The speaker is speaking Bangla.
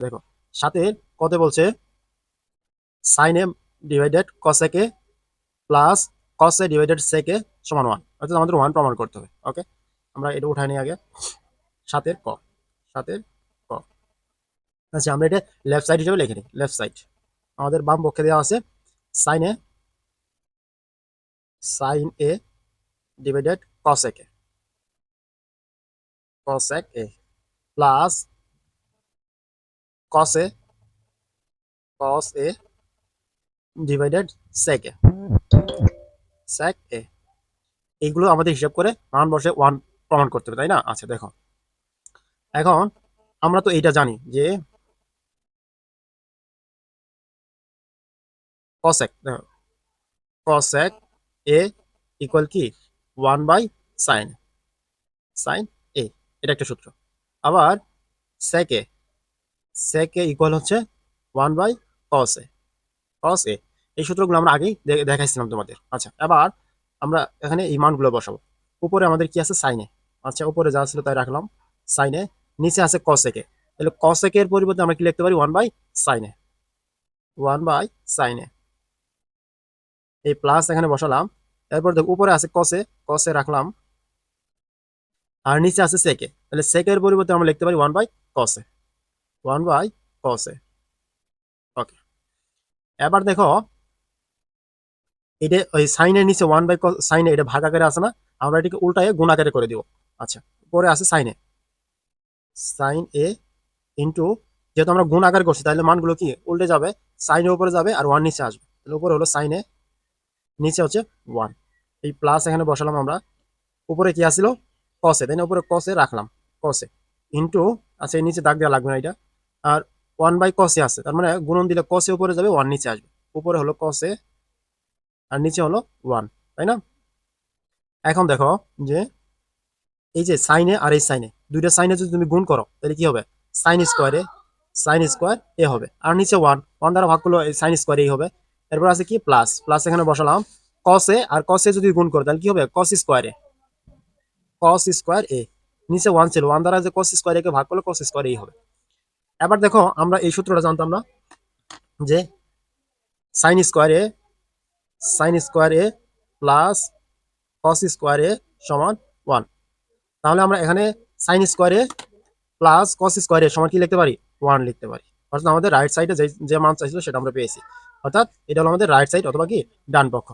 দেখো, সাথে কত বলছে? Sine A divided cosec A plus cos A divided sec A সমান ওয়ান অর্থাৎ আমাদের ওয়ান প্রমাণ করতে হবে ওকে আমরা এটা উঠাই নিই আগে। সাতের ক সাতের ক। আচ্ছা আমরা এটা লেফট সাইড হিসেবে লিখে নিই লেফট সাইড আমাদের বাম পক্ষে দেওয়া আছে sine A sine A divided cosec cosec A plus cos A cos A divided sec A sec A এইগুলো আমাদের হিসাব করে মান বসে ওয়ান প্রমাণ করতে হবে, তাই না? আচ্ছা দেখো। এখন আমরা তো এইটা জানি যে কসেক কসেক এ ইকুয়াল কি? One by sine sine A এটা একটা সূত্র। আবার sec A sec A equal হচ্ছে one by cos A cos A এই সূত্রগুলো আমরা আগেই দেখাইছিলাম তোমাদের। আচ্ছা এবার আমরা এখানে এই মানগুলো বসাবো। উপরে আমাদের কি আছে? সাইনে আচ্ছা উপরে যা ছিল তাই রাখলাম। সাইনে নিচে আছে কসেকে তাহলে কসেকের পরিবর্তে আমরা কি লিখতে পারি? One by sine A one by sine A এই প্লাস এখানে বসালাম। এরপর দেখো, উপরে আছে কসে কসে রাখলাম। আর নিচে আছে সেকে তাহলে সেকের পরিবর্তে আমরা লিখতে পারি one by cos A one by cos A okay এবার দেখো, এটা ওই সাইনের নিচে ওয়ান বাই সাইনে এটা ভাগ আকারে আছে না, আমরা এটাকে উল্টায় গুণ আকারে করে দিব। আচ্ছা পরে আছে সাইনে সাইন এ ইন্টু যেহেতু আমরা গুণ করছি, তাহলে মানগুলো কি? উল্টে যাবে সাইনের উপরে যাবে আর ওয়ান নিচে আসবে। তাহলে উপরে হলো সাইনে নিচে হচ্ছে ওয়ান এই প্লাস এখানে বসালাম আমরা। উপরে কি আসছিল কসে তাই উপরে কসে রাখলাম কসে ইন্টু আচ্ছা এই নিচে দাগ দেওয়া লাগবে না এটা। আর ওয়ান বাই কসে আছে। তার মানে গুণন দিলে কসে উপরে যাবে ওয়ান নিচে আসবে। উপরে হলো কসে আর নিচে হলো ওয়ান তাই না? এখন দেখো যে এই যে সাইনে আর এই সাইনে দুইটা সাইনে যদি তুমি গুণ করো, তাহলে কি হবে? সাইন স্কোয়ারে সাইন স্কোয়ার এ হবে। আর নিচে ওয়ান ওয়ান দ্বারা ভাগ করল সাইন স্কোয়ার এই হবে। এরপর আছে কি? প্লাস প্লাস এখানে বসালাম। কসে আর কসে যদি গুণ করো, তাহলে কি হবে? কস স্কোয়ারে কস স্কোয়ার এ। নিচে ওয়ান ছিল ওয়ান দ্বারা যে কস স্কোয়ার ভাগ করলে কস স্কোয়ার এই হবে। এবার দেখো আমরা এই সূত্রটা জানতাম না যে sine square A sine square A plus cos square A সমান ওয়ান তাহলে আমরা এখানে sine square A plus cos square A সমান কি লিখতে পারি? ওয়ান লিখতে পারি। অর্থাৎ আমাদের রাইট সাইডে যে যে মান চাইছিল সেটা আমরা পেয়েছি। অর্থাৎ এটা হলো আমাদের রাইট সাইড অথবা কি? ডান পক্ষ